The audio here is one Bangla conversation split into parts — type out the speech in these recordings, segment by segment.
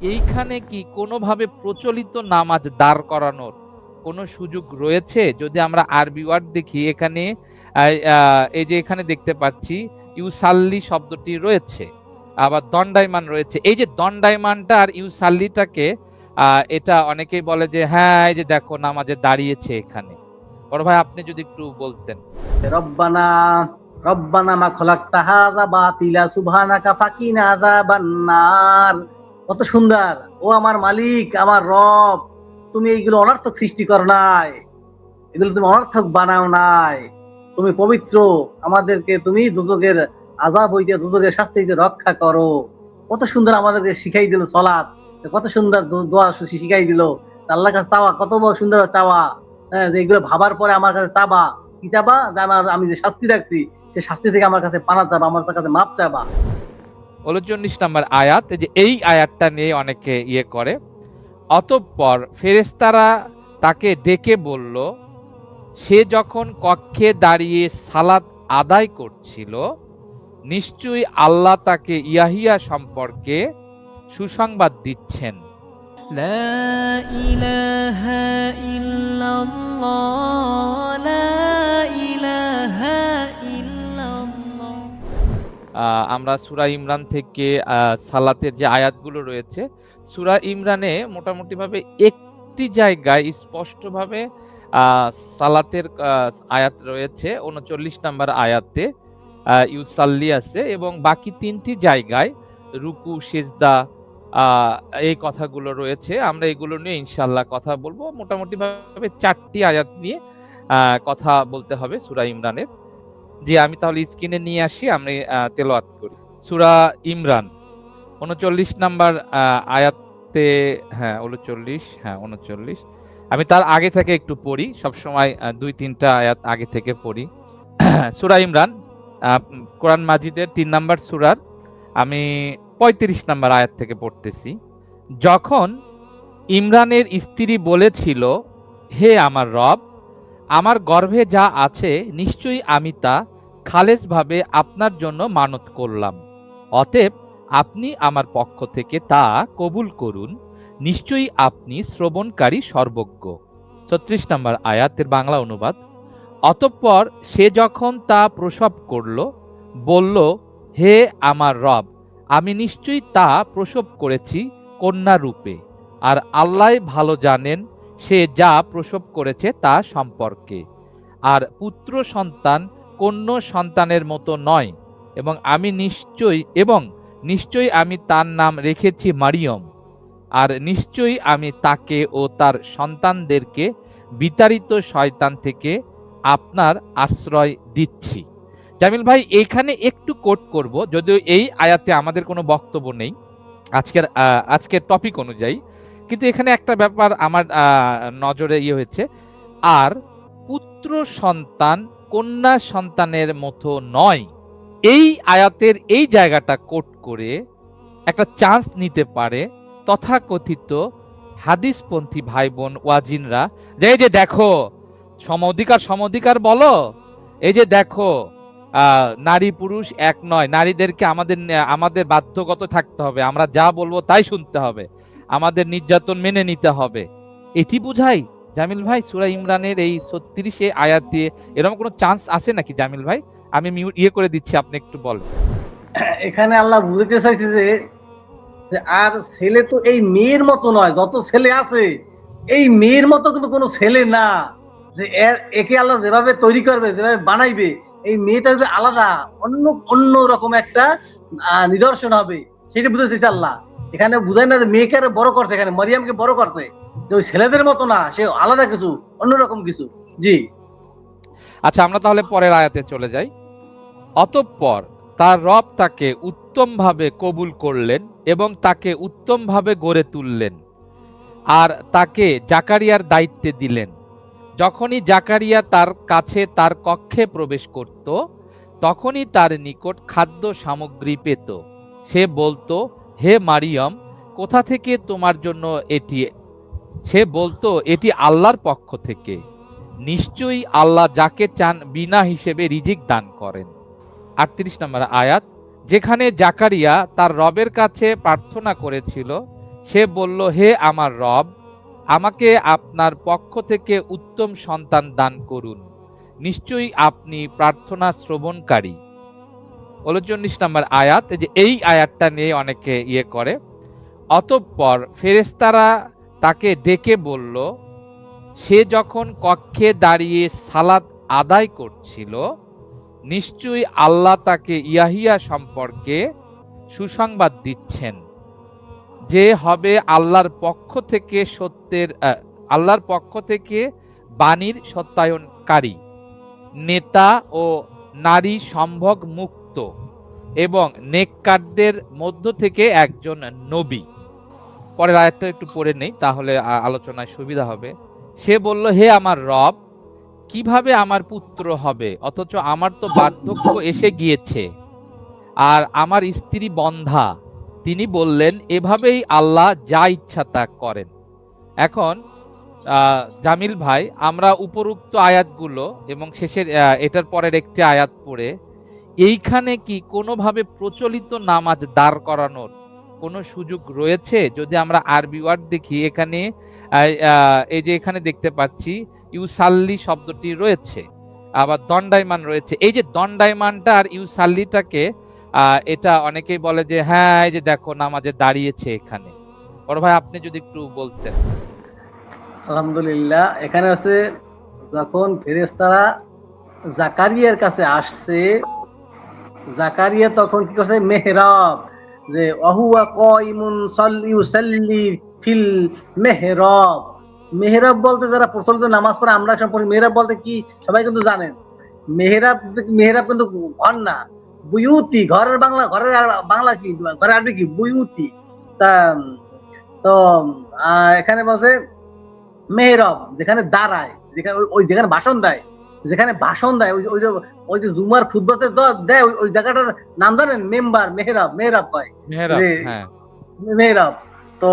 এইখানে কি কোনোভাবে প্রচলিত নামাজ দাঁড় করানোর কোনো সুযোগ রয়েছে? যদি আমরা আরবি ওয়ার্ড দেখি, এখানে এই যে এখানে দেখতে পাচ্ছি, ইউসাল্লি শব্দটি রয়েছে, আবার দণ্ডায়মান রয়েছে। এই যে দণ্ডায়মানটা আর ইউসাল্লিটাকে এটা অনেকেই বলে যে হ্যাঁ এই যে দেখো নামাজে দাঁড়িয়েছে এখানে। বড় ভাই, আপনি যদি একটু বলতেন। রব্বানা রব্বানা মা খলাকতা বাতিলা, সুবহানাকা ফাকিনা আযাবান নার। কত সুন্দর। ও আমার মালিক, আমার রব। তুমি এইগুলো অনর্থক সৃষ্টি করো নাই। এগুলো তুমি অনর্থক বানাও নাই। তুমি পবিত্র। আমাদেরকে তুমি দুদকের আজাব হইতে, দুদকের শাস্তি হইতে রক্ষা করো। কত সুন্দর আমাদেরকে শিখাই দিল সলাৎ কত সুন্দর দোয়া শিখাই দিল। আল্লাহ কাছে চাওয়া, কত সুন্দর চাওয়া। হ্যাঁ যে এগুলো ভাবার পরে আমার কাছে চাবা। কি চাবা? যে আমার আমি যে শাস্তি রাখছি, সে শাস্তি থেকে আমার কাছে পানা চাবা, আমার কাছে মাপ চাবা। উনচল্লিশ নম্বর আয়াত এই যে এই আয়াতটা নিয়ে অনেকে ইয়ে করে অতঃপর ফেরেস্তারা তাকে ডেকে বলল সে যখন কক্ষে দাঁড়িয়ে সালাত আদায় করছিল নিশ্চয়ই আল্লাহ তাকে ইয়াহিয়া সম্পর্কে সুসংবাদ দিচ্ছেন لا إله إلا الله لا إله إلا الله আহ, আমরা সুরা ইমরান থেকে সালাতের যে আয়াতগুলো রয়েছে, সুরা ইমরানে মোটামুটিভাবে একটি জায়গায় স্পষ্টভাবে সালাতের আয়াত রয়েছে, উনচল্লিশ নম্বর আয়াতে ইউসাল্লি আছে, এবং বাকি তিনটি জায়গায় রুকু, সেজদা এই কথাগুলো রয়েছে। আমরা এগুলো নিয়ে ইনশাল্লাহ কথা বলব। মোটামুটিভাবে চারটি আয়াত নিয়ে কথা বলতে হবে সুরা ইমরানের। জি আমি তাহলে স্ক্রিনে নিয়ে আসি, আমি তেলাওয়াত করি। সূরা ইমরান, উনচল্লিশ নাম্বার আয়াতে হ্যাঁ উনচল্লিশ হ্যাঁ উনচল্লিশ। আমি তার আগে থেকে একটু পড়ি, সবসময় দুই তিনটা আয়াত আগে থেকে পড়ি। সুরা ইমরান কোরআন মাজিদের তিন নাম্বার সূরার, আমি পঁয়ত্রিশ নাম্বার আয়াত থেকে পড়তেছি। যখন ইমরানের স্ত্রী বলেছিল, হে আমার রব আমার গর্ভে যা আছে, নিশ্চয়ই আমি তা খালেসভাবে আপনার জন্য মানত করলাম। অতএব আপনি আমার পক্ষ থেকে তা কবুল করুন। নিশ্চয়ই আপনি শ্রবণকারী সর্বজ্ঞ। ছত্রিশ নম্বর আয়াতের বাংলা অনুবাদ। অতঃপর সে যখন তা প্রসব করল, বলল, হে আমার রব, আমি নিশ্চয়ই তা প্রসব করেছি কন্যা রূপে আর আল্লাহ ভালো জানেন সে যা প্রসব করেছে তা সম্পর্কে। আর পুত্র সন্তান কন্য সন্তানের মতো নয়, এবং আমি নিশ্চয়ই, এবং নিশ্চয়ই আমি তার নাম রেখেছি মারিয়ম। আর নিশ্চয়ই আমি তাকে ও তার সন্তানদেরকে বিতাড়িত শয়তান থেকে আপনার আশ্রয় দিচ্ছি। জামিল ভাই, এখানে একটু কোট করব, যদিও এই আয়াতে আমাদের কোনো বক্তব্য নেই। আজকের আজকের টপিক অনুযায়ী কিন্তু এখানে একটা ব্যাপার আমার নজরে ইয়ে হয়েছে। আর পুত্র সন্তান কন্যা সন্তানের মতো নয়। এই আয়াতের এই জায়গাটা কোট করে একটা চান্স নিতে পারে তথাকথিত হাদিসপন্থী ভাই বোন ওয়াজিনরা, যে এই যে দেখো সমঅধিকার সমঅধিকার বলো, এই যে দেখো নারী পুরুষ এক নয়, নারীদেরকে আমাদের আমাদের বাধ্যগত থাকতে হবে, আমরা যা বলব তাই শুনতে হবে। আমাদের নির্যাতন মেনে নিতে হবে। এটি বুঝাই জামিল ভাই, সুরা ইমরানের এই ছত্রিশে আয়াত দিয়ে এরকম কোনো চান্স আছে নাকি জামিল ভাই? আমি মিউট ইয়ে করে দিচ্ছি, আপনি একটু বলেন। এখানে আল্লাহ বুঝতে চাইছে যে আর ছেলে তো এই মেয়ের মতো নয়, যত ছেলে আছে, এই মেয়ের মতো কিন্তু কোনো ছেলে না। যে এর, একে আল্লাহ যেভাবে তৈরি করবে, যেভাবে বানাইবে, এই মেয়েটা যে আলাদা, অন্য অন্য রকম একটা নিদর্শন হবে। সেটা বুঝতে চাইছে আল্লাহ। এখানে বুঝায় না যে মেয়েকে আরও বড় করছে এখানে, মারিয়ামকে বড় করছে। যে ওই ছেলেদের মতো না, সে আলাদা কিছু, অন্যরকম কিছু। জি। আচ্ছা আমরা তাহলে পরের আয়াতে চলে যাই। অতঃপর তার রব তাকে উত্তমভাবে কবুল করলেন এবং তাকে উত্তমভাবে গড়ে তুললেন আর তাকে জাকারিয়ার দায়িত্বে দিলেন। যখনই জাকারিয়া তার কাছে তার কক্ষে প্রবেশ করত, তখনই তার নিকট খাদ্য সামগ্রী পেত। সে বলতো হে মারিয়ম, কোথা থেকে তোমার জন্য এটি? সে বলতো, এটি আল্লাহর পক্ষ থেকে। নিশ্চয়ই আল্লাহ যাকে চান বিনা হিসেবে রিজিক দান করেন। আটত্রিশ নম্বর আয়াত, যেখানে জাকারিয়া তার রবের কাছে প্রার্থনা করেছিল, সে বলল, হে আমার রব, আমাকে আপনার পক্ষ থেকে উত্তম সন্তান দান করুন। নিশ্চয়ই আপনি প্রার্থনা শ্রবণকারী। উনচল্লিশ নম্বর আয়াত যে এই আয়াতটা নিয়ে অনেকে ইয়ে করে। অতঃপর ফেরেস্তারা তাকে ডেকে বলল, সে যখন কক্ষে দাঁড়িয়ে সালাত আদায় করছিল, নিশ্চয়ই আল্লাহ তাকে ইয়াহিয়া সম্পর্কে সুসংবাদ দিচ্ছেন যে হবে আল্লাহর পক্ষ থেকে সত্যের আল্লাহর পক্ষ থেকে বাণীর সত্যায়নকারী। নেতা ও নারী সম্ভোগ মুক্ত এবং নেককারদের মধ্য থেকে একজন নবী। পরের আয়াতটা একটু পড়ে নেই, তাহলে আলোচনায় সুবিধা হবে। সে বলল, হে আমার রব, কীভাবে আমার পুত্র হবে? অথচ আমার তো বার্ধক্য এসে গিয়েছে। আর আমার স্ত্রী বন্ধা, তিনি বললেন, এভাবেই আল্লাহ যা ইচ্ছা তা করেন। এখন জামিল ভাই, আমরা উপরোক্ত আয়াতগুলো এবং শেষের এটার পরের একটি আয়াত পড়ে এইখানে কি কোনোভাবে প্রচলিত নামাজ দাঁড় করানোর কোনো সুযোগ রয়েছে? যদি আমরা আরবি ওয়ার্ড দেখি, এখানে এই যে এখানে দেখতে পাচ্ছি, ইউসাল্লি শব্দটি রয়েছে, আবার দণ্ডায়মান রয়েছে। এই যে দণ্ডায়মানটা আর ইউসাল্লিটাকে এটা অনেকেই বলে যে হ্যাঁ এই যে দেখো, নামাজে দাঁড়িয়েছে এখানে। বড় ভাই, আপনি যদি একটু বলতেন। আলহামদুলিল্লাহ, এখানে আছে যখন ফেরেস্তারা জাকারিয়ার কাছে আসছে জাকারিয়া তখন কি করছে? মেহরাব। যে অহুয়া কইমুন সাল্লি ইউসাল্লি ফিল মেহরাব। মেহরাব বলতে যারা প্রচলিত নামাজ পড়ে, আমরা পড়ি। মেহরাব বলতে কি? সবাই কিন্তু জানেন। মেহরাব মেহরাব কিন্তু ঘর না। বুয়ুতি, ঘরের বাংলা ঘরের বাংলা কি? ঘরের আরবি কি? বুয়ুতি। তা, তো এখানে বলছে মেহরব, যেখানে দাঁড়ায়, যেখানে ওই যেখানে ভাষণ দেয় যেখানে ভাষণ দেয় ওই ওই যে ওই যে জুমার খুদ্বাতে দেয় ওই- জায়গাটার নাম জানেন? মেম্বার মেহরাব মেহরাব কয় মেহরাব হ্যাঁ। মেহরাব। তো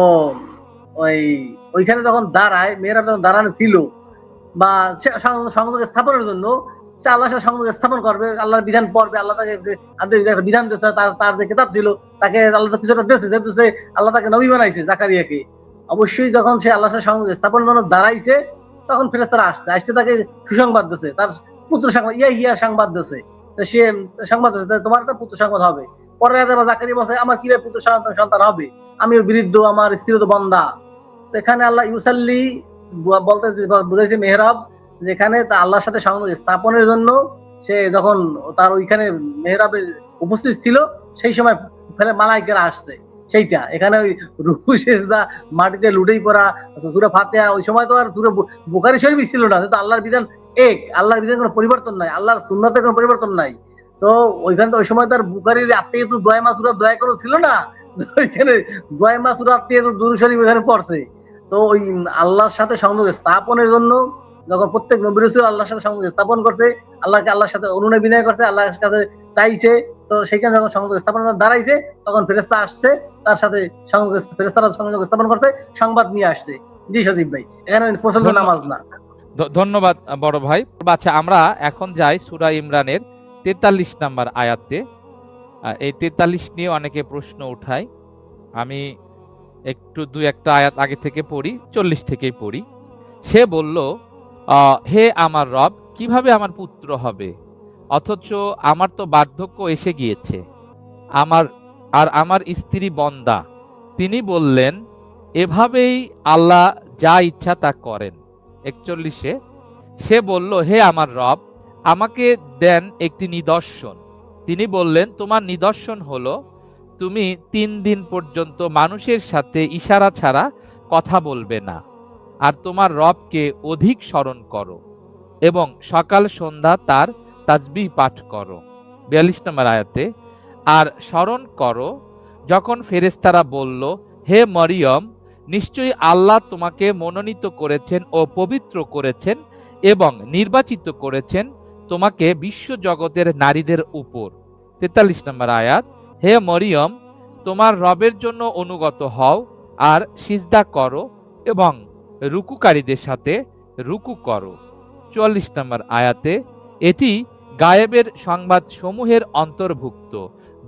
ওই ওইখানে যখন দাঁড়ায় মেহরাব যখন দাঁড়ানো ছিল বা সংযোগ স্থাপনের জন্য সে আল্লাহর সাথে সংযোগ স্থাপন করবে আল্লাহর বিধান পড়বে আল্লাহ তাকে বিধান দিয়েছে তার তার যে কিতাব ছিল তাকে আল্লাহ কিছুটা দিয়েছে যেহেতু সে আল্লাহ তাকে নবী বানাইছে জাকারিয়াকে। অবশ্যই যখন সে আল্লাহ সাথে সংযোগ স্থাপনের জন্য দাঁড়াইছে তখন ফেরেস্তারা আসছে। আসছে তাকে সুসংবাদ দিয়েছে তার পুত্র সংবাদ, ইয়া ইয়া সংবাদ দিয়েছে তো সে সংবাদ দিয়েছে "তা তোমার একটা পুত্র সংবাদ হবে। পরে জাকারিয়া বলছে, আমার কিরে পুত্র সন্তান হবে? আমি বৃদ্ধ, আমার স্ত্রী তো বন্দা। তো এখানে আল্লাহ ইউসাল্লি বলতে বুঝাইছে মেহরাব, যেখানে তা আল্লাহর সাথে সংযোগ স্থাপনের জন্য সে যখন তার ওইখানে মেহরাবে উপস্থিত ছিল, সেই সময় মালাইকেরা আসছে। সেইটা। এখানে ওই রুকু, সেজদা, মাটিতে লুটেই পড়া, সুরে ফাতেহা, ওই সময় তো আর সুরে বুখারি শরীফই ছিল না। তো আল্লাহর বিধান এক। আল্লাহর বিধান কোনো পরিবর্তন নাই। আল্লাহর সুন্নতে কোনো পরিবর্তন নাই। তো ওইখানে তো ওই সময় তার বুখারির আত্মীয় তো দয় মাসুরা দয়া করে ছিল না। ওইখানে দয় মাসুরা আত্মীয় তো দুরু শরীফ ওখানে পড়ছে। তো ওই আল্লাহর সাথে সংযোগ স্থাপনের জন্য যখন প্রত্যেক নবী আল্লাহর সাথে সংযোগ স্থাপন করছে, আল্লাহকে আল্লাহর সাথে অনুনয় বিনয় করছে, আল্লাহর কাছে চাইছে, তো সেখানে যখন সংযোগ স্থাপন দাঁড়াইছে তখন ফেরেস্তা আসছে তার সাথে সংযোগ ফেরেস্তারা সংযোগ স্থাপন করছে সংবাদ নিয়ে আসছে। জি সজীব ভাই এখানে ধন্যবাদ। নামাজ না। ধন্যবাদ বড় ভাই। আচ্ছা আমরা এখন যাই সুরা ইমরানের তেতাল্লিশ নাম্বার আয়াতে। এই তেতাল্লিশ নিয়ে অনেকে প্রশ্ন উঠায়। আমি একটু দু একটা আয়াত আগে থেকে পড়ি চল্লিশ থেকেই পড়ি। সে বলল হে আমার রব কীভাবে আমার পুত্র হবে? অথচ আমার তো বার্ধক্য এসে গিয়েছে। আমার আর আমার স্ত্রী বন্দা। তিনি বললেন, এভাবেই আল্লাহ যা ইচ্ছা তা করেন। একচল্লিশে, সে বলল, হে আমার রব, আমাকে দেন একটি নিদর্শন। তিনি বললেন, তোমার নিদর্শন হলো, তুমি তিন দিন পর্যন্ত মানুষের সাথে ইশারা ছাড়া কথা বলবে না, আর তোমার রবকে অধিক স্মরণ করো এবং সকাল সন্ধ্যা তার তাজবিহ পাঠ করো। বিয়াল্লিশ নম্বর আয়াতে আর স্মরণ করো, যখন ফেরেস্তারা বলল, হে মরিয়ম, নিশ্চয়ই আল্লাহ তোমাকে মনোনীত করেছেন ও পবিত্র করেছেন এবং নির্বাচিত করেছেন তোমাকে বিশ্ব জগতের নারীদের উপর। তেতাল্লিশ নম্বর আয়াত, হে মরিয়ম, তোমার রবের জন্য অনুগত হও আর সিজদা করো এবং রুকুকারীদের সাথে রুকু করো। চুয়াল্লিশ নম্বর আয়াতে, এটি গায়েবের সংবাদ সমূহের অন্তর্ভুক্ত।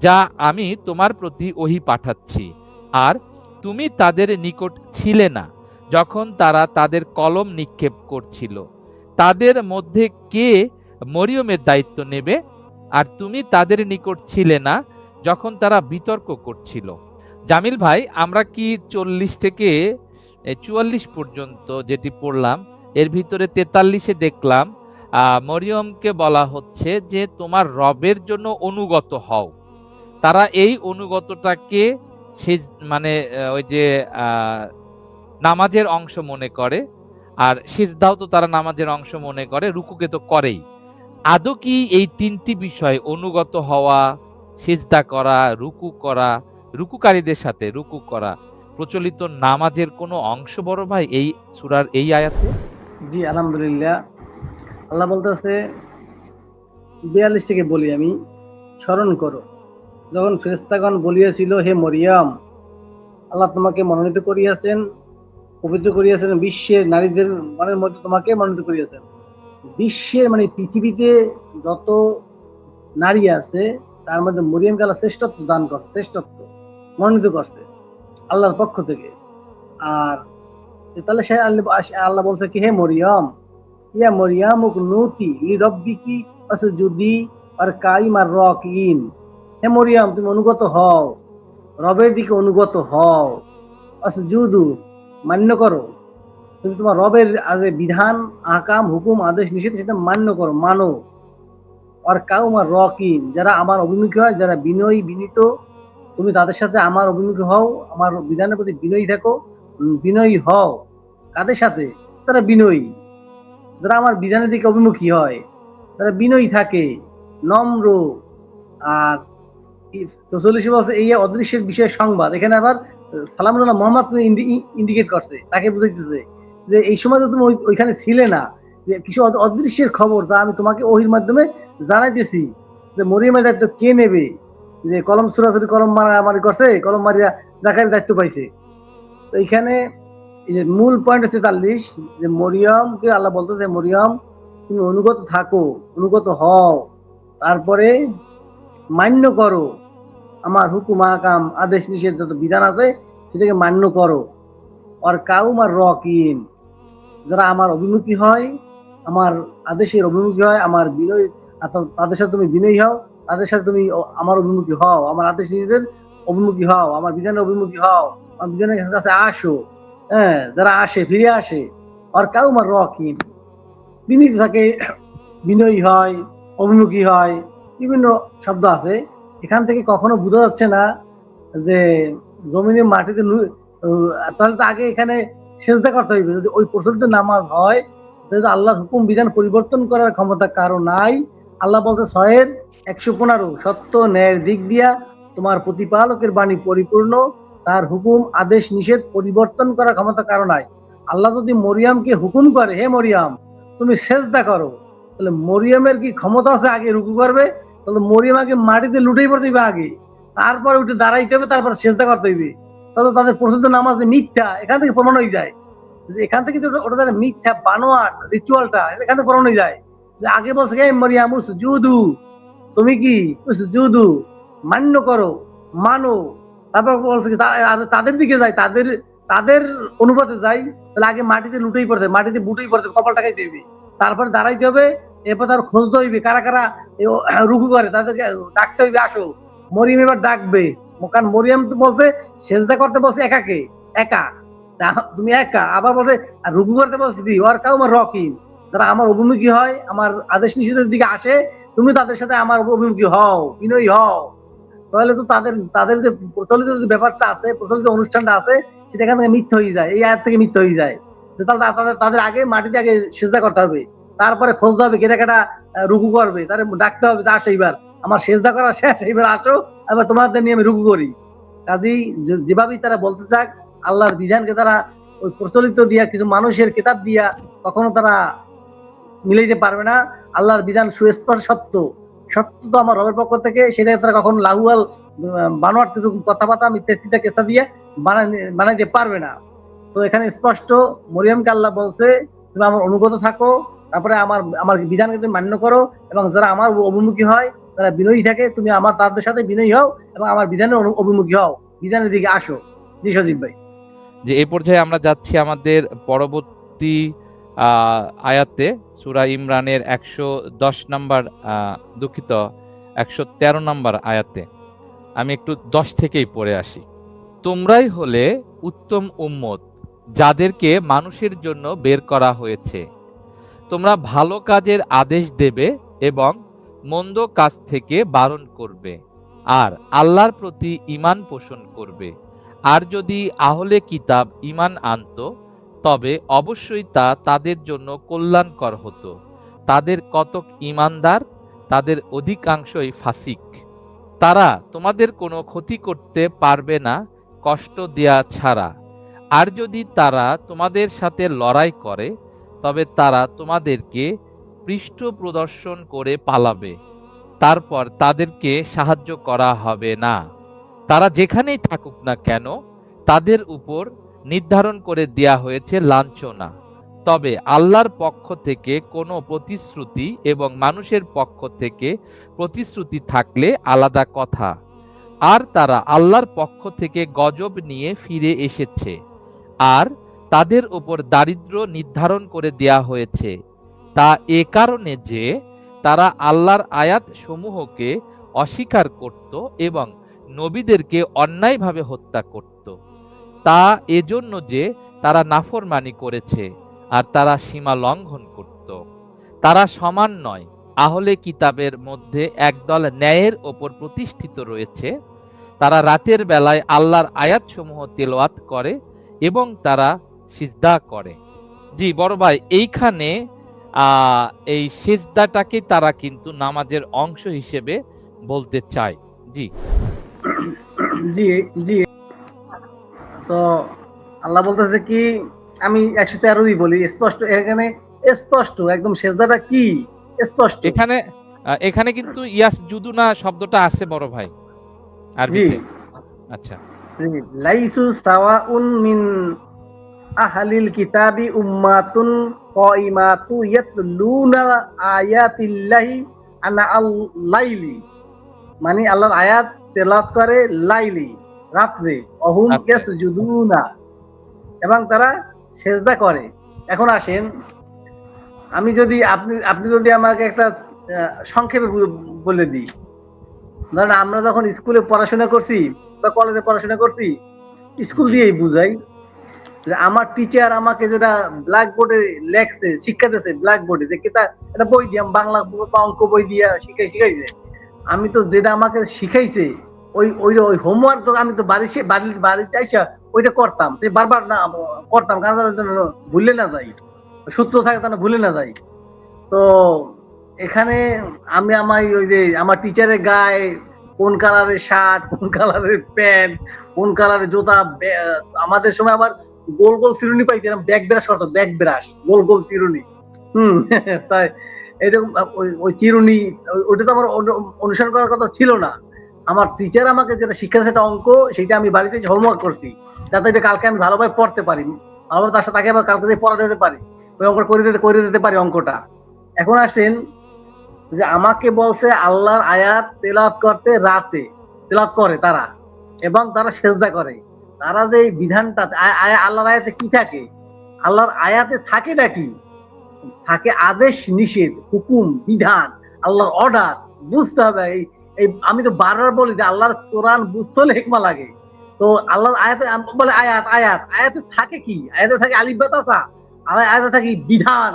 যা আমি তোমার প্রতি ওহি পাঠাচ্ছি। আর তুমি তাদের নিকট ছিলে না, যখন তারা তাদের কলম নিক্ষেপ করছিল। তাদের মধ্যে কে মরিয়মের দায়িত্ব নেবে? আর তুমি তাদের নিকট ছিলে না, যখন তারা বিতর্ক করছিল। জামিল ভাই, আমরা কি চল্লিশ থেকে চুয়াল্লিশ পর্যন্ত যেটি পড়লাম, এর ভিতরে তেতাল্লিশে দেখলাম মরিয়মকে বলা হচ্ছে যে, তোমার রবের জন্য অনুগত হও। তারা এই অনুগতটাকে সে মানে ওই যে নামাজের অংশ মনে করে। আর সিজদাও তো তারা নামাজের অংশ মনে করে, রুকুকে তো করেই। আদৌ কি এই তিনটি বিষয়, অনুগত হওয়া, সিজদা করা, রুকু করা, রুকুকারীদের সাথে রুকু করা, প্রচলিত নামাজের কোনো অংশ বড় ভাই এই সুরার এই আয়াতে? জি, আলহামদুলিল্লাহ। আল্লাহ বলতেছে বিয়াল্লিশ থেকে বলি আমি, স্মরণ করো। যখন ফেরেস্তাগণ বলিয়াছিল, হে মরিয়াম, আল্লাহ তোমাকে মনোনীত করিয়াছেন, পবিত্র করিয়াছেন, বিশ্বের নারীদের মনের মধ্যে তোমাকে মনোনীত করিয়াছেন। বিশ্বের মানে পৃথিবীতে যত নারী আছে, তার মধ্যে মরিয়ামকে আল্লাহ শ্রেষ্ঠত্ব দান করছে শ্রেষ্ঠত্ব মনোনীত করছে আল্লাহর পক্ষ থেকে। আর তাহলে সে আল্লাহ আল্লাহ বলছে কি, হে মরিয়ম, ইয়া মরিয়াম নুতি লি রব্বিকি আসজুদি আর কাইমার রকিন। হে মরিয়াম, তুমি অনুগত হও। রবের দিকে অনুগত হও। আসজুদু মান্য করো। তুমি তোমার রবের আগে বিধান, আকাম, হুকুম, আদেশ, নিষেধ, সেটা মান্য করো, মানো। আর কাউমার রকিন যারা আমার অভিমুখী হয়, যারা বিনয়ী, বিনীত, তুমি তাদের সাথে আমার অভিমুখী হও, আমার বিধানের প্রতি বিনয়ী থাকো বিনয়ী হও। কাদের সাথে? তারা বিনয়ী। যারা আমার বিধানের দিকে অভিমুখী হয়, তারা বিনয়ী থাকে, নম্র। আর এই অদৃশ্যের বিষয়ে সংবাদ, এখানে আবার সালামুল্লাহ মোহাম্মদ ইন্ডিকেট করছে, তাকে বুঝাইতেছে যে এই সময় তো তুমি ওইখানে ছিলে না, যে কিছু অদৃশ্যের খবর আমি তোমাকে ওহির মাধ্যমে জানাইতেছি, যে মরিয়মের দায়িত্ব কে নেবে? যে কলম সুরাসুরি কলম মারামারি করছে, কলম মারিয়া দেখার দায়িত্ব পাইছে। তো এইখানে, এই যে মূল পয়েন্ট হচ্ছে তেতাল্লিশ যে মরিয়মকে আল্লাহ বলতেছে, মরিয়ম, তুমি অনুগত থাকো, অনুগত হও। তারপরে মান্য করো। আমার হুকুম, আকাম, আদেশ, নিষেধ যত বিধান আছে, সেটাকে মান্য করো। আর কাউম আর রকিন যারা আমার অভিমুখী হয়, আমার আদেশের অভিমুখী হয়, আমার বিনয় তাদের সাথে তুমি বিনয়ী হও, তাদের সাথে তুমি আমার অভিমুখী হও, আমার আদেশ, নিষেধের অভিমুখী হও, আমার বিধানের অভিমুখী হও, আমার বিধানের কাছে আসো। হ্যাঁ যারা আসে, ফিরে আসে। আর কাউ আমার রকিন বিনীত থাকে, বিনয়ী হয়, অভিমুখী হয়। বিভিন্ন শব্দ আছে। এখান থেকে কখনো বোঝা যাচ্ছে না যে জমিনে মাটিতে তাহলে তো আগে এখানে সেজদা করতে হইবে। যদি ওই প্রচলিত নামাজ হয়, তাহলে আল্লাহর হুকুম, বিধান পরিবর্তন করার ক্ষমতা কারও নাই। আল্লাহ বলছে, ছয়ের একশো পনেরো, সত্য ন্যায়ের দিক দিয়া তোমার প্রতিপালকের বাণী পরিপূর্ণ, তার হুকুম, আদেশ, নিষেধ পরিবর্তন করার ক্ষমতা কারও নাই। আল্লাহ যদি মরিয়ামকে হুকুম করে, হে মরিয়াম, তুমি সেজদা করো তাহলে মরিয়ামের কি ক্ষমতা আছে আগে রুকু করবে? তাহলে মরিয়াম আগে মাটিতে লুটেই পড়তে হইবে আগে। তারপর উঠে দাঁড়াইতে হবে, তারপর সেজদা করতে হইবে। তাহলে তাদের প্রসিদ্ধ নামাজ যে মিথ্যা, এখান থেকে প্রমাণ হয়ে যায়। এখান থেকে ওটা তাদের মিথ্যা বানোয়াট রিচুয়ালটা এখান থেকে প্রমাণ হয়ে যায়। যে আগে বলছে হে মরিয়াম জুদু তুমি কি? জুদু মান্য করো, মানো। তারপর বলছে তাদের দিকে যাই, তাদের তাদের অনুপাতে যাই। তাহলে আগে মাটিতে লুটেই পড়তে মাটিতে বুটেই পড়তে কপালটা খাইতে হইবে। তারপরে দাঁড়াইতে হবে এরপর তার খুঁজতে হইবে কারা কারা রুকু করে, তাদেরকে ডাকতে হইবে, আসো। মরিয়ম এবার ডাকবে। কারণ মরিয়ম তো বলছে, সেজদা করতে বলছে একাকে, একা। তুমি একা। আবার বলছে রুকু করতে বলছে কি? ওর কাউ আমার রকিম যারা আমার অভিমুখী হয়, আমার আদেশ নিষেধের দিকে আসে, তুমি তাদের সাথে আমার অভিমুখী হও, বিনয়ী হও। তাহলে তো তাদের তাদের যে প্রচলিত যে ব্যাপারটা আছে, প্রচলিত অনুষ্ঠানটা আছে, সেটা এখান থেকে মিথ্যা হয়ে যায়, এই আয়াত থেকে মিথ্যা হয়ে যায়। তাদের আগে, মাটিতে আগে সেজদা করতে হবে। তারপরে খুঁজতে হবে কেটা কেটা রুকু করবে। তারে ডাকতে হবে যে আসো এইবার। আমার সেজদা করা শেষ এইবার আসো। এবার তোমাদের নিয়ে আমি রুকু করি। কাজেই যেভাবেই তারা বলতে চাক আল্লাহর বিধানকে তারা ওই প্রচলিত দিয়া কিছু মানুষের কিতাব দিয়া কখনো তারা মিলাইতে পারবে না। আল্লাহর বিধান সুস্পষ্ট সত্য। সত্য তো আমার রবের পক্ষ থেকে সেটা তারা কখনো লাহুয়াল আহ, বানোয়াট কিছু কথাবার্তা মিথ্যা কেসা দিয়ে বানাই- বানাইতে পারবে না। তো এখানে স্পষ্ট মরিয়মকে আল্লাহ বলছে তুমি আমার অনুগত থাকো তারপরে আমার আমার বিধানকে তুমি মান্য করো এবং যারা আমার অভিমুখী হয়, তারা বিনয়ী থাকে, তুমি আমার, তাদের সাথে বিনয়ী হও এবং আমার বিধানের অভিমুখী হও। বিধানের দিকে আসো। জি সজীব ভাই। যে এই পর্যায়ে আমরা যাচ্ছি আমাদের পরবর্তী আয়াতে, সুরা ইমরানের একশো দশ নম্বর দুঃখিত, একশো তেরো নম্বর আয়াতে। আমি একটু দশ থেকেই পড়ে আসি। তোমরাই হলে উত্তম উম্মত, যাদেরকে মানুষের জন্য বের করা হয়েছে। তোমরা ভালো কাজের আদেশ দেবে এবং মন্দ কাজ থেকে বারণ করবে, আর আল্লাহর প্রতি ঈমান পোষণ করবে। আর যদি আহলে কিতাব ঈমান আনতো, তবে অবশ্যই তা তাদের জন্য কল্যাণকর হতো। তাদের কতক ঈমানদার, তাদের অধিকাংশই ফাসিক। তারা তোমাদের কোনো ক্ষতি করতে পারবে না, কষ্ট দেয়া ছাড়া। আর যদি তারা তোমাদের সাথে লড়াই করে তবে তারা তোমাদেরকে পৃষ্ঠ প্রদর্শন করে পালাবে। তারপর তাদেরকে সাহায্য করা হবে না। তারা যেখানেই থাকুক না কেন, তাদের উপর নির্ধারণ করে দেয়া হয়েছে লাঞ্ছনা। তবে আল্লাহর পক্ষ থেকে কোনো প্রতিশ্রুতি এবং মানুষের পক্ষ থেকে প্রতিশ্রুতি থাকলে আলাদা কথা। আর তারা আল্লাহর পক্ষ থেকে গজব নিয়ে ফিরে এসেছে। আর তাদের উপর দারিদ্র নির্ধারণ করে দেয়া হয়েছে। তা এ কারণে যে তারা আল্লাহর আয়াত সমূহকে অস্বীকার করত এবং নবীদেরকে অন্যায়ভাবে হত্যা করত। তা এজন্য যে তারা নাফরমানি করেছে আর তারা সীমা লঙ্ঘন করত। তারা সমান নয়, আহলে কিতাবের মধ্যে একদল ন্যায়ের ওপর প্রতিষ্ঠিত রয়েছে। তারা রাতের বেলায় আল্লাহর আয়াতসমূহ তেলাওয়াত করে এবং তারা সিজদা করে। জি বড় ভাই এইখানে এই সিজদাটাকে তারা কিন্তু নামাজের অংশ হিসেবে বলতে চায়। জি। জি জি। তো আল্লাহ বলতেছে কি আমি একশো তেরোই বলি স্পষ্ট এখানে স্পষ্ট একদম সেজদাটা কি? স্পষ্ট। এখানে এখানে কিন্তু ইয়াস জুদুনা শব্দটা আছে বড় ভাই আর জি। আচ্ছা। লাইসু সাওয়াউন মিন আহলিল কিতাবি উম্মাতুন কাইমাতু ইয়াতলুনা আয়াতিল্লাহি আনা আল-লাইলি মানে আল্লাহর আয়াত তেলাওয়াত করে লাইলি রাত্রে। অহুম। ইয়াসজুদুনা। এবং তারা সেজদা করে। এখন আসেন আমি যদি আপনি আপনি যদি আমাকে একটা সংক্ষেপে বলে দিই। ধরেন আমরা যখন স্কুলে পড়াশোনা করছি বা কলেজে পড়াশোনা করছি স্কুল দিয়েই বুঝাই। আমার টিচার আমাকে যেটা ব্ল্যাক বোর্ডে লেখছে শিক্ষা দিয়েছে ব্ল্যাক বোর্ডে যে কিতা, একটা বই দিয়ে বাংলা অঙ্ক বই দিয়ে শিখাই, শিখাইছে। আমি তো যেটা আমাকে শিখাইছে, ওই ওই ওই হোমওয়ার্ক তো আমি তো বাড়ি সে, বাড়ি, বাড়িতে আইসা ওইটা করতাম। সে বারবার না, করতাম, কারণ ভুলে না যাই সূত্র থাকে তা ভুলে না যাই তো এখানে আমি আমার ওই যে আমার টিচারের গায়ে কোন কালারের শার্ট কোন কালারের প্যান্ট কোন কালারের জুতা আমাদের সময় আবার গোল গোল চিরুনি পাইছিলাম ব্যাগ ব্রাশ করতো ব্যাগ ব্রাশ গোল গোল চিরুনি হুম, তাই এরকম ওই চিরুনি ওইটা তো আমার অনুসরণ করার কথা ছিল না। আমার টিচার আমাকে যেটা শিক্ষা সেটা অঙ্ক সেটা আমি বাড়িতে হোমওয়ার্ক করছি। যাতে এটা কালকে আমি ভালোভাবে পড়তে পারি। আমার তার সাথে তাকে কালকে দিয়ে পড়া দিতে পারি। ওই অঙ্ক করে দিতে করে দিতে পারি অঙ্কটা। এখন আসেন যে আমাকে বলছে, আল্লাহর আয়াত তেলাওয়াত করতে রাতে, তেলাওয়াত করে তারা। এবং তারা সেজদা করে। তারা যে বিধানটা আল্লাহর আয়াতে কি থাকে? আল্লাহর আয়াতে থাকে নাকি? থাকে আদেশ, নিষেধ, হুকুম, বিধান, আল্লাহর অর্ডার বুঝতে হবে। এই আমি তো বারবার বলি যে আল্লাহর কোরআন বুঝতে হলে হেকমা লাগে। তো আল্লাহর আয়াতে বলে আয়াত আয়াত, আয়াতে থাকে কি? আয়াতে থাকে আলিফ বাতাসা আয়াতে থাকে বিধান।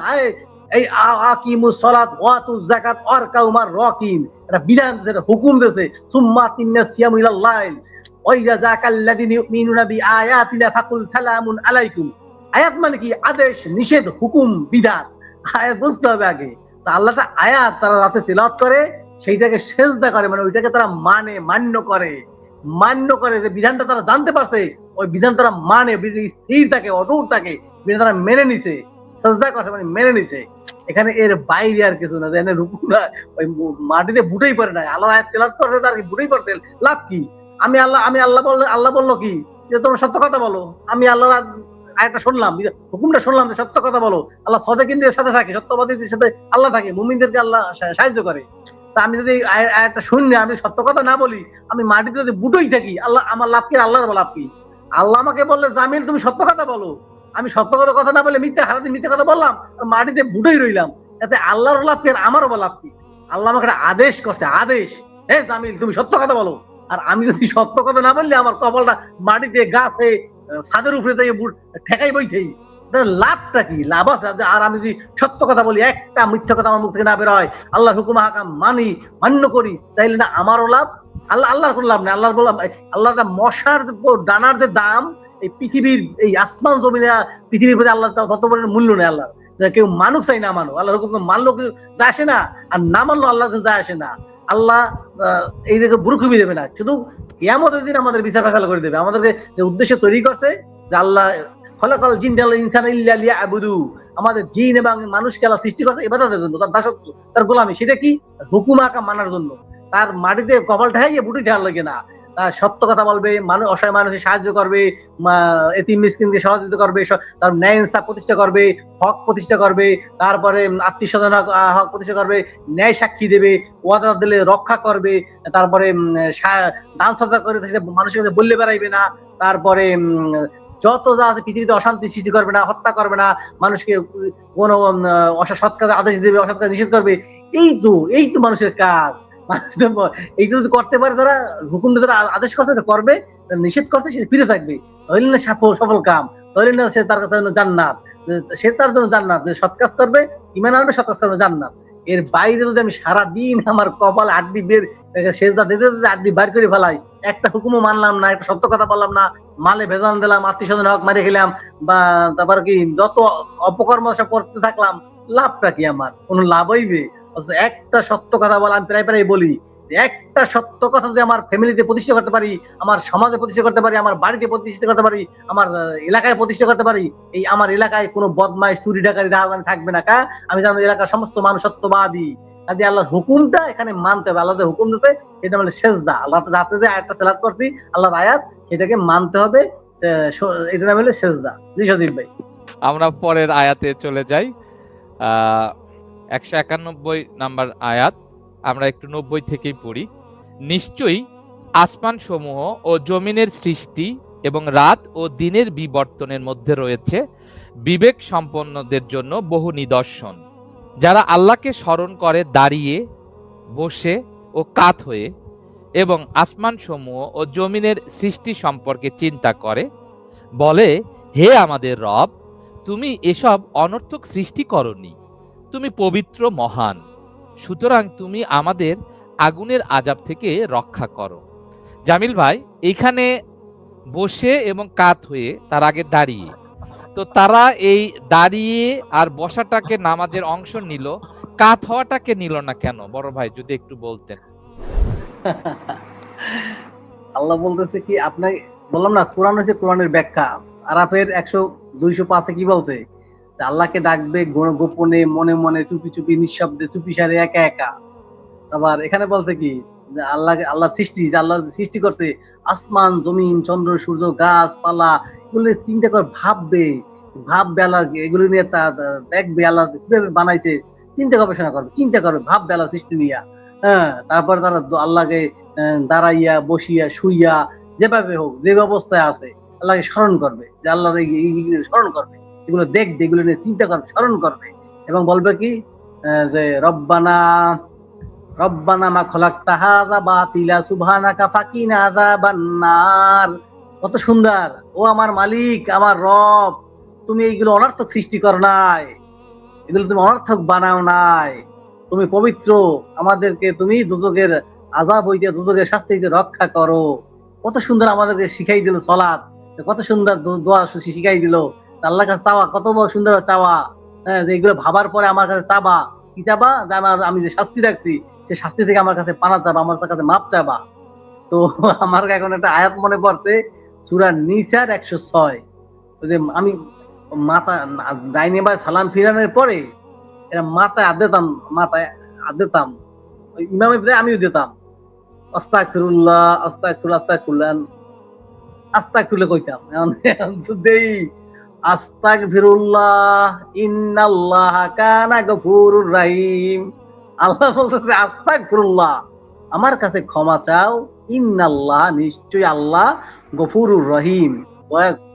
এই আকিমুস সালাত, ওয়াতুজ যাকাত আর কাউমার রকিন এটা বিধান যেটা হুকুম দিয়েছে সুম্মা তিন্না সিয়ামু ইলাল লাইল। আয়াত মানে কি? আদেশ, নিষেধ, হুকুম, বিধান। আয়াত বুঝতে হবে আগে। তা আল্লাহটা আয়াত তারা রাতে তেলাওয়াত করে, সেইটাকে সেজদা করে মানে ওইটাকে তারা মানে মান্য করে। মান্য করে যে বিধানটা তারা জানতে পারছে, ওই বিধান তারা মানে স্থির থাকে, অটুট থাকে, বিধান তারা মেনে নিছে। সেজদা করে মানে মেনে নিছে। এখানে এর বাইরে আর কিছু না এখানে রুকু না ওই মাটিতে বুটেই পড়ে না আল্লাহ আয়াত তেলাওয়াত করছে, তার বুটেই পড়তে লাভ কি? আমি আল্লাহ আমি আল্লাহ বললে, আল্লাহ বলল কি? যে তোমরা সত্য কথা বলো। আমি আল্লাহ আয়াতটা শুনলাম হুকুমটা শুনলাম যে সত্য কথা বলো। আল্লাহ সদেকিনদের সাথে থাকে, সত্যবাদীদের সাথে আল্লাহ থাকে, মুমিনদেরকে আল্লাহ সাহায্য করে। তা আমি যদি এই আয়- শুনি আমি সত্য কথা না বলি, আমি মাটিতে যদি বুটোই থাকি, আল্লাহ, আমার লাভ কি আল্লাহর লাভ কি? আল্লাহ আমাকে বললে, জামিল, তুমি সত্য কথা বলো। আমি সত্য কথা কথা না বলে মিথ্যে হারাতে মিথ্যে কথা বললাম মাটিতে বুটোই রইলাম। এতে আল্লাহর লাভ কি আর আমারও লাভ কি? আল্লাহ আমাকে আদেশ করছে, আদেশ। হ্যাঁ জামিল, তুমি সত্য কথা বলো। আর আমি যদি সত্য কথা না বললে আমার কপালটা মাটিতে গাছে ছাদের উপরে থেকে ঠেকাই বইতেই। লাভটা কি? লাভ আছে। আর আমি যদি সত্য কথা বলি, একটা মিথ্যা কথা আমার মুখ থেকে না বের হয় আল্লাহ হুকুম, হাকাম মানি, মান্য করি, তাইলে না আমারও লাভ? আল্লাহ আল্লাহর কোনো লাভ নেই। আল্লাহর বললাম আল্লাহটা মশার ডানার যে দাম, এই পৃথিবীর, এই আসমান জমিনে, পৃথিবীর প্রতি আল্লাহ তত বড় মূল্য নেই আল্লাহ কেউ মানুষ চাই না মানো। আল্লাহ হুকুম মানলো কেউ যা আসে না। আর না মানলো আল্লাহ কাছে যা আসে না। আল্লাহ এই যে বুরুকুবি দেবে না। শুধু কিয়ামতের দিন আমাদের বিচার ফেসাল করে দেবে। আমাদেরকে যে উদ্দেশ্য তৈরি করছে, যে আল্লাহ ফলাকাল জিন ইনসান ইল্লা লিয়াবুদু। আমাদের জিন এবং মানুষকে আল্লাহ সৃষ্টি করছে এবার জন্য। তার দাসত্ব, তার গোলামি, সেটা কি? হুকুম আকা মানার জন্য। তার মাটিতে কপাল ঠাইয়ে বুটি দেওয়ার লাগে না। সত্য কথা বলবে মানুষ অসহায় মানুষের সাহায্য করবে এতিম মিসকিনকে সহযোগিতা করবে তার ন্যায় ইনসাফ প্রতিষ্ঠা করবে, হক প্রতিষ্ঠা করবে, তারপরে আত্মীয় স্বজন হক প্রতিষ্ঠা করবে, ন্যায় সাক্ষী দেবে, ওয়াদা দিলে রক্ষা করবে, তারপরে দান সদা করে সেটা মানুষের কাছে বললে বেড়াইবে না, তারপরে যত যা আছে পৃথিবীতে অশান্তি সৃষ্টি করবে না, হত্যা করবে না, মানুষকে কোনো অসৎ কাজে আদেশ দেবে, অসৎ কাজ নিষেধ করবে, এই তো এই তো মানুষের কাজ। মানুষ তো এই যদি করতে পারে, তারা হুকুম তারা আদেশ করছে করবে নিষেধ করছে, সে ফিরে থাকবে। তাহলে না সফল সফল কাম। তাহলে না সে তার কাছে জান্নাত। সে তার জন্য জান্নাত। যে সৎ কাজ করবে, ইমান আনবে, সৎ কাজ করবে জান্নাত। এর বাইরে যদি আমি সারা দিন আমার কপাল আড্ডি বের সেজদা দিতে দিতে আড্ডি বাইর করে ফেলাই, একটা হুকুমও মানলাম না, একটা সত্য কথা বললাম না, মালে ভেজাল দিলাম আত্মীয় স্বজন হক মারে খেলাম, বা তারপর কি যত অপকর্ম সব করতে থাকলাম, লাভটা কি আমার? কোনো লাভ হইবে একটা সত্য কথা বলা, আমি প্রায় প্রায় বলি একটা সত্য কথা যদি আমার ফ্যামিলিতে প্রতিষ্ঠা করতে পারি, আমার সমাজে প্রতিষ্ঠা করতে পারি, আমার বাড়িতে প্রতিষ্ঠা করতে পারি, আমার এলাকায় প্রতিষ্ঠা করতে পারি, এই আমার এলাকায় কোনো বদমাই চুরি ডাকারি রাজধানী থাকবে না কা? আমি জানি এলাকার সমস্ত মানুষ সত্যবাদী কাজে আল্লাহর হুকুমটা এখানে মানতে হবে। আল্লাহ হুকুম দিচ্ছে সেটা মানে শেষদা আল্লাহ রাতে যে আয়াতটা তেলাত করছি, আল্লাহর আয়াত, সেটাকে মানতে হবে এটা নাম হলো শেষদা জি সদীপ ভাই। আমরা পরের আয়াতে চলে যাই। আহ একশো একানব্বই নাম্বার আয়াত, আমরা একটু নব্বই থেকেই পড়ি। নিশ্চয়ই আসমান সমূহ ও জমিনের সৃষ্টি এবং রাত ও দিনের বিবর্তনের মধ্যে রয়েছে বিবেক সম্পন্নদের জন্য বহু নিদর্শন। যারা আল্লাহকে স্মরণ করে দাঁড়িয়ে, বসে ও কাত হয়ে এবং আসমান সমূহ ও জমিনের সৃষ্টি সম্পর্কে চিন্তা করে, বলে, হে আমাদের রব, তুমি এসব অনর্থক সৃষ্টি করনি। তুমি পবিত্র, মহান। সুতরাং তুমি আমাদের আগুনের আজাব থেকে রক্ষা করো। জামিল ভাই, এইখানে বসে এবং কাত হয়ে তার আগে দাঁড়িয়ে। তো তারা এই দাঁড়িয়ে আর বসাটাকে নামাজের অংশ নিল। কাত হওয়াটাকে নিল না কেন? বড় ভাই, যদি একটু বলতেন। আল্লাহ বলতেছে কি আপনাকে বললাম না, কোরআন হচ্ছে কোরআনের ব্যাখ্যা। আরাফের একশো, দুইশো পাঁচে কি বলছে? আল্লাহকে ডাকবে গোপনে, মনে মনে, চুপি চুপি, নিঃশব্দে, চুপি সারে, একা একা। আবার এখানে বলছে কি, যে আল্লাহ সৃষ্টি, যে আল্লাহ সৃষ্টি করছে, আসমান, জমিন, চন্দ্র, সূর্য, গাছপালা, এগুলো চিন্তা করে, ভাববে। ভাববে আল্লাহ, এগুলো নিয়ে তা দেখবে, আল্লাহ কীভাবে বানাইছে। চিন্তা গবেষণা করবে, চিন্তা করবে, ভাববে আল্লাহ সৃষ্টি নিয়া। হ্যাঁ তারপরে তারা আল্লাহকে দাঁড়াইয়া, বসিয়া, শুইয়া, যেভাবে হোক, যে অবস্থায় আছে, আল্লাহকে স্মরণ করবে, যে এইগুলো স্মরণ করবে। এগুলো দেখবে এগুলো নিয়ে চিন্তা করবে স্মরণ করবে। এবং বলবে কি যে রব্বানা রব্বানা মা খলাক তাহাদা বাতিলা সুবহানাকা ফাকিনা আযাবান্নার কত সুন্দর। ও আমার মালিক, আমার রব, তুমি এইগুলো অনর্থক সৃষ্টি কর নাই। এগুলো তুমি অনর্থক বানাও নাই। তুমি পবিত্র, আমাদেরকে তুমি দুদকের আজাব হইতে, দুদকের শাস্তি হইতে রক্ষা করো। কত সুন্দর আমাদেরকে শিখাই দিল সলাৎ। কত সুন্দর দোয়া শিখাই দিল। আল্লাহর কাছে চাওয়া, কত বড় সুন্দর চাওয়া। হ্যাঁ যে এগুলো ভাবার পরে আমার কাছে চাবা। কি চাবা? যে আমার, আমি যে শাস্তি রাখছি, সে শাস্তি থেকে আমার কাছে পানা চাবা, আমার কাছে মাপ চাবা। তো আমার এখন একটা আয়াত মনে পড়ছে, সুরা নিসার একশো ছয়। যে আমি মাথা, ডাইনে বা সালাম ফিরানোর পরে, এরা মাথায় আদ দিতাম মাথায় আদ দিতাম ওই ইমামে আমিও দিতাম। আস্তাগফিরুল্লাহ আস্তাগফিরুল্লাহ আস্তাগফিরুল্লাহ আস্তাগফিরুল্লাহ কইতাম। এখন দেই। আস্তাগফিরুল্লাহ, ইন্নাল্লাহ কানা গফুরুর রহিম। আল্লাহ বলতেছে, আস্তাগফিরুল্লাহ, আমার কাছে ক্ষমা চাও, ইন্নাল্লাহ, নিশ্চয়ই আল্লাহ গফুরুর রহিম।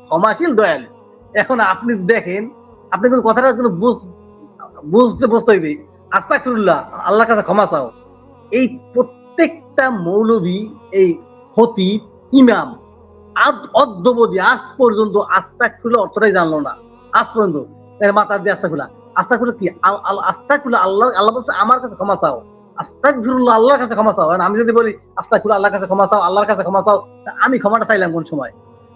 ক্ষমাশীল, দয়ালু। এখন আপনি দেখেন, আপনি কিন্তু কথাটা কিন্তু বুঝ- বুঝতে বুঝতে হইবে আস্তাকুল্লাহ আল্লাহর কাছে ক্ষমা চাও। এই প্রত্যেকটা মৌলবী, এই খতিব, ইমাম অদ্যবধি, আজ পর্যন্ত আস্তাকুল্লাহ অর্থটাই জানলো না। আজ পর্যন্ত। এর মাথা দিয়ে আস্তাকুল্লাহ। আস্তাকুল্লাহ কি? আল- আল- আস্তাকুল্লাহ আল্লাহ আল্লাহ বলছে, আমার কাছে ক্ষমা চাও। আস্তাকফিরুল্লাহ আল্লাহর কাছে ক্ষমা চাও। আমি যদি বলি, আস্তাকুল্লাহ আল্লাহর কাছে ক্ষমা চাও, আল্লাহর কাছে ক্ষমা চাও আমি ক্ষমাটা চাইলাম কোন সময়?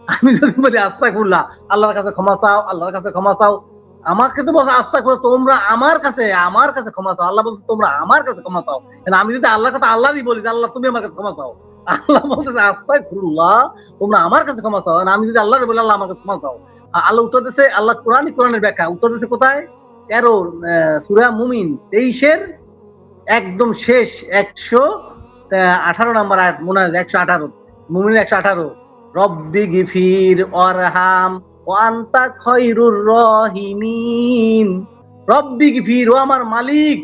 আমি যদি বলি আস্তাকুল্লাহ আল্লাহর কাছে ক্ষমা চাও, আল্লাহর কাছে ক্ষমা চাও, আমাকে তো বলছে আস্তাকুল্লাহ তোমরা আমার কাছে আমার কাছে ক্ষমা চাও। আল্লাহ বলছে, তোমরা আমার কাছে ক্ষমা চাও। আমি যদি আল্লাহর কথা আল্লাহরই বলি আল্লাহ তুমি আমার কাছে ক্ষমা চাও। আল্লাহ বলছে আস্তাকুল্লাহ তোমরা আমার কাছে ক্ষমা চাও। আমি যদি আল্লাহর বলি, আল্লাহ আমার কাছে ক্ষমা চাও। আল্লাহ উত্তর দিচ্ছে আল্লাহ কোরআনই কোরআনের ব্যাখ্যা। উত্তর দিচ্ছে কোথায়? তেরো সুরা মুমিন, তেইশের একদম শেষ একশো আঠারো নাম্বার আয়াত মনে হয় একশো আঠারো, মুমিন একশো আঠারো। রব্বি গিফির অরহাম ওয়ান্তা খৈরুর রহিমিন। রব্বি গিফির, ও আমার মালিক,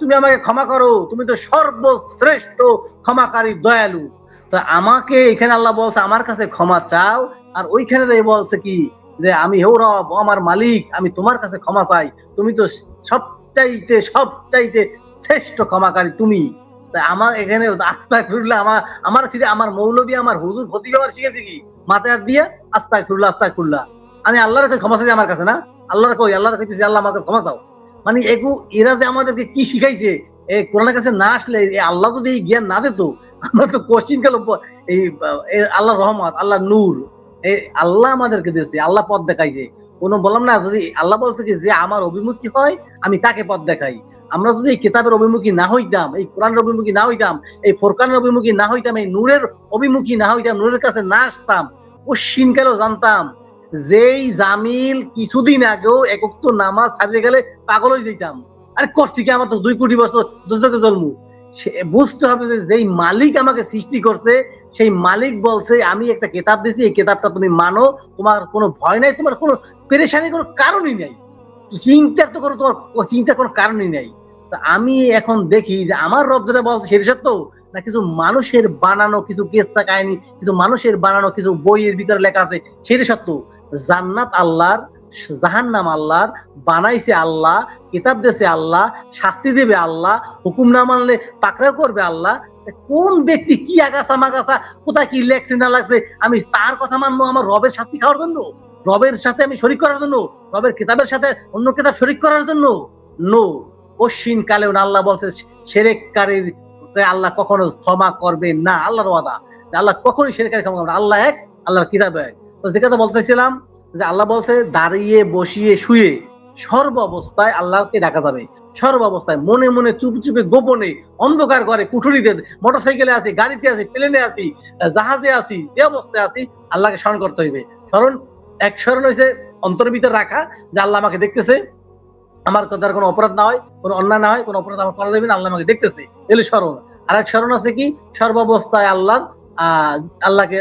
তুমি আমাকে ক্ষমা করো। তুমি তো সর্বশ্রেষ্ঠ ক্ষমাকারী, দয়ালু। তো আমাকে এখানে আল্লাহ বলছে, আমার কাছে ক্ষমা চাও। আর ওইখানে বলছে কি, যে, আমি হেউ রব, আমার মালিক, আমি তোমার কাছে ক্ষমা চাই। তুমি তো সবচাইতে সবচাইতে শ্রেষ্ঠ ক্ষমাকারী তুমি। তা আমার এখানে আস্তা ফিরুল্লাহ আমার আমার ছিল আমার মৌলবী, আমার হুজুর ফতিক আমার শিখেছে কি? মাথায় হাত দিয়ে আস্তা ফিরুল্লাহ আস্তা ফিরুল্লাহ আমি আল্লাহর কাছে ক্ষমা চাই আমার কাছে না? আল্লাহর কই? আল্লাহর কাছে আল্লাহ, আমার কাছে ক্ষমা চাও। মানে এগু, এরা যে আমাদেরকে কি শিখাইছে? এই কোরআনের কাছে না আসলে আল্লাহ যদি এই জ্ঞান না দিত আমরা তো কোশ্চিন কাল এই আল্লাহ রহমত, আল্লাহ নূর। এই আল্লাহ আমাদেরকে দিয়েছে, আল্লাহ পথ দেখাইছে। কোনো বললাম না, যদি আল্লাহ বলছে কি যে আমার অভিমুখী হয়, আমি তাকে পথ দেখাই। আমরা যদি এই কিতাবের অভিমুখী না হইতাম, এই কোরআনের অভিমুখী না হইতাম, এই ফোরকানের অভিমুখী না হইতাম, এই নূরের অভিমুখী না হইতাম, নূরের কাছে না আসতাম কোশ্চিনকালেও জানতাম, যেই জামিল কিছুদিন আগেও একক তো নামাজ ছাড়িয়ে গেলে পাগল হয়ে যেতাম আরে করছি কি? আমার তো দুই কোটি বছর দুজকে জন্ম। বুঝতে হবে যে যেই মালিক আমাকে সৃষ্টি করছে, সেই মালিক বলছে, আমি একটা কিতাব দিছি এই কিতাবটা তুমি মানো, তোমার কোনো ভয় নাই, তোমার কোনো পেরেশানির কোনো কারণই নাই। চিন্তা তো কোনো তোমার চিন্তার কোনো কারণই নাই। তো আমি এখন দেখি যে আমার রব যেটা বলছে, সেটা সত্য? না কিছু মানুষের বানানো কিছু কেসা কাহিনী, কিছু মানুষের বানানো কিছু বইয়ের ভিতরে লেখা আছে, সেটা সত্য? জান্নাত আল্লাহর জাহান্নাম আল্লাহর, বানাইছে আল্লাহ, কিতাব দিয়েছে আল্লাহ, শাস্তি দেবে আল্লাহ, হুকুম না মানলে পাকড়াও করবে আল্লাহ। কোন ব্যক্তি কি আগাছা মাগাছা, কোথায় কি লেখছে না লাগছে আমি তার কথা মানবো, আমার রবের শাস্তি খাওয়ার জন্য? রবের সাথে আমি শরিক করার জন্য? রবের কিতাবের সাথে অন্য কিতাব শরিক করার জন্য? নো। অশ্বিন কালেও আল্লাহ বলছে, সেরেককারীর আল্লাহ কখনো ক্ষমা করবে না, আল্লাহর ওয়াদা। আল্লাহ কখনোই সেরেকারী ক্ষমা করবে আল্লাহ এক, আল্লাহর কিতাব এক। তো যে কথা বলতেছিলাম যে আল্লাহ বলছে, দাঁড়িয়ে, বসিয়ে, শুয়ে সর্ব অবস্থায় আল্লাহকে ডাকা যাবে। সর্ব অবস্থায় মনে মনে, চুপে চুপে, গোপনে, অন্ধকার করে কুঠুরিতে মোটর সাইকেলে আছি, গাড়িতে আছি, প্লেনে আছি, জাহাজে আছি, যে অবস্থায় আছি, আল্লাহকে স্মরণ করতে হইবে। স্মরণ, এক স্মরণ হয়েছে অন্তরের ভিতর রাখা, যে আল্লাহ আমাকে দেখতেছে। আমার কথার কোনো অপরাধ না হয়, কোনো অন্যায় না হয়, কোনো অপরাধ আমার করা যাবে না, আল্লাহ আমাকে দেখতেছে। এলে স্মরণ। আর এক স্মরণ আছে কি? সর্বাবস্থায় আল্লাহ আহ, আল্লাহকে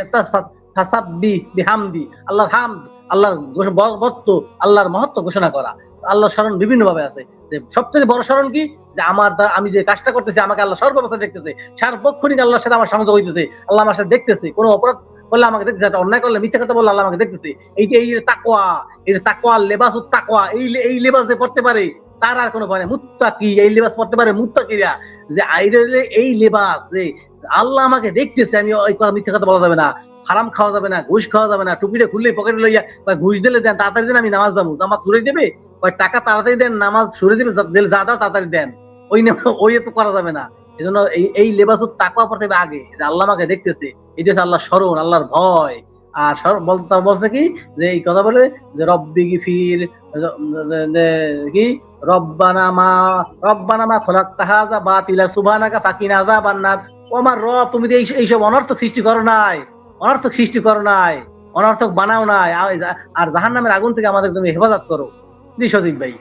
ফাসাব্বি বিহামদি, আল্লাহর হামদ। আল্লাহর বত্ত আল্লাহর মহত্ব ঘোষণা করা। আল্লাহর স্মরণ বিভিন্ন ভাবে আছে। যে সবচেয়ে বড় স্মরণ কি? যে আমার আমি যে কাজটা করতেছি, আমাকে আল্লাহ সর্বাবস্থা দেখতেছে। সার্বক্ষণিক আল্লাহর সাথে আমার সংযোগ হইতেছে। আল্লাহ আমার সাথে দেখতেছে। কোনো অপরাধ করলে আমাকে দেখতেছে, একটা অন্যায় করলে মিথ্যা কথা বললে আল্লাহ আমাকে দেখতেছে। এই যে, এই তাকোয়া এই তাকোয়া লেবাস তাকোয়া এই এই লেবাস যে পড়তে পারে, তার আর কোনো ভয় মুত্তাকি, এই লেবাস পড়তে পারে মুত্তাকিরা। যে আইরে এই লেবাস যে আল্লাহ আমাকে দেখতেছে, আমি মিথ্যা কথা বলা যাবে না। হারাম খাওয়া যাবে না, ঘুষ খাওয়া যাবে না, টুপিটা খুললে পকেটে লইয়া বা ঘুষ দিলে দেন, তাড়াতাড়ি দেন, আমি নামাজ যাব। নামাজ সরে দেবে? ওই টাকা তাড়াতাড়ি দেন, নামাজ সরে দেবে দিলে যা তাড়াতাড়ি দেন। ওই ওই তো করা যাবে না। এই জন্য এই এই লেবাস তাকওয়া পড়তে হবে আগে। যে আল্লাহ আমাকে দেখতেছে এটা হচ্ছে আল্লাহ স্মরণ, আল্লাহর ভয়। আর বলতে বলছে কি? যে এই কথা বলে যে, রব্বি গিফির কি? রব্বানা মা রব্বানা মা খলাক্তা হাযা বাতিলা সুবহানাকা ফাকিনা আযাবান্নার ও আমার রব, তুমি তো এই এইসব অনর্থ সৃষ্টি করো নাই। অনর্থক সৃষ্টি করো নাই, অনর্থক বানাও নাই, আর জাহান নামের আগুন থেকে আমাদের তুমি হেফাজত করো। জি সজীব ভাই।